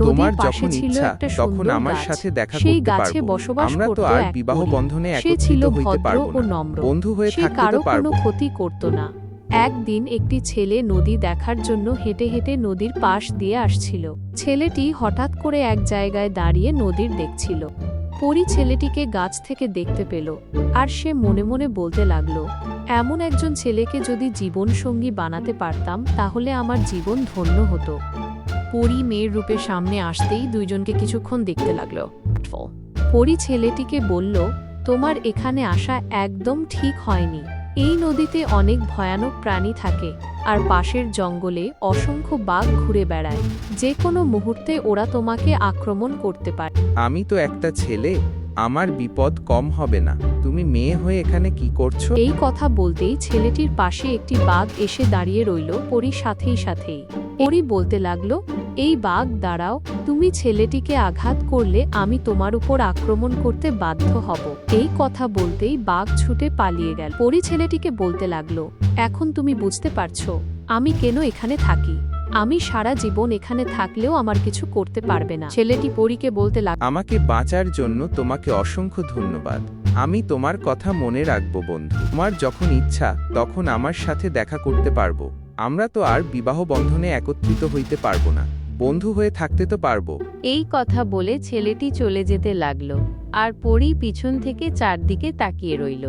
তোমার যখন ইচ্ছা তখন আমার সাথে দেখা সেই করতে গাছে পারব। বসবাস আমরা তো আর বিবাহ বন্ধনে সে একত্রিত ছিল হইতে ভদ্র পারব ও না। বন্ধু হয়ে সে থাকতে তো পারব কোনো ক্ষতি করত না। একদিন একটি ছেলে নদী দেখার জন্য হেঁটে হেঁটে নদীর পাশ দিয়ে আসছিল। ছেলেটি হঠাৎ করে এক জায়গায় দাঁড়িয়ে নদীর দেখছিল। পরি ছেলেটিকে গাছ থেকে দেখতে পেল আর সে মনে মনে বলতে লাগল এমন একজন ছেলেকে যদি জীবন সঙ্গী বানাতে পারতাম তাহলে আমার জীবন ধন্য হতো। পরি মেয়ের রূপে সামনে আসতেই দুইজনকে কিছুক্ষণ দেখতে লাগল। পরি ছেলেটিকে বলল তোমার এখানে আসা একদম ঠিক হয়নি। এই নদীতে অনেক ভয়ানক প্রাণী থাকে আর পাশের জঙ্গলে অসংখ্য বাঘ ঘুরে বেড়ায়। যে কোনো মুহূর্তে ওরা তোমাকে আক্রমণ করতে পারে। আমি তো একটা ছেলে আমার বিপদ কম হবে না। তুমি মেয়ে হয়ে এখানে কি করছ? এই কথা বলতেই ছেলেটির পাশে একটি বাঘ এসে দাঁড়িয়ে রইল পরির সাথেই সাথেই। পরি বলতে লাগল এই বাঘ, দাঁড়াও, তুমি ছেলেটিকে আঘাত করলে আমি তোমার উপর আক্রমণ করতে বাধ্য হব। এই কথা বলতেই বাঘ ছুটে পালিয়ে গেল। পরি ছেলেটিকে বলতে লাগল, এখন তুমি বুঝতে পারছ, আমি কেন এখানে থাকি? আমি সারা জীবন এখানে থাকলেও আমার কিছু করতে পারবে না। ছেলেটি পরীকে বলতে লাগল আমাকে বাঁচার জন্য তোমাকে অসংখ্য ধন্যবাদ। আমি তোমার কথা মনে রাখব, বন্ধু। তোমার যখন ইচ্ছা, তখন আমার সাথে দেখা করতে পারব। আমরা তো আর বিবাহ বন্ধনে একত্রিত হইতে পারব না। বন্ধু হয়ে থাকতে তো পারব। এই কথা বলে ছেলেটি চলে যেতে লাগল, আর পরি পিছন থেকে চারদিকে তাকিয়ে রইল।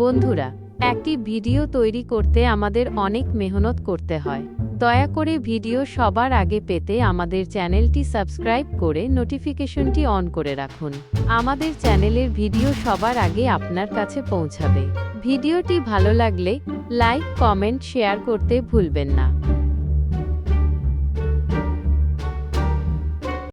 বন্ধুরা, একটি ভিডিও তৈরি করতে আমাদের অনেক মেহনত করতে হয়। দয়া করে ভিডিও সবার আগে পেতে আমাদের চ্যানেলটি সাবস্ক্রাইব করে নোটিফিকেশনটি অন করে রাখুন। আমাদের চ্যানেলের ভিডিও সবার আগে আপনার কাছে পৌঁছাবে। ভিডিওটি ভালো লাগলে লাইক, কমেন্ট, শেয়ার করতে ভুলবেন না।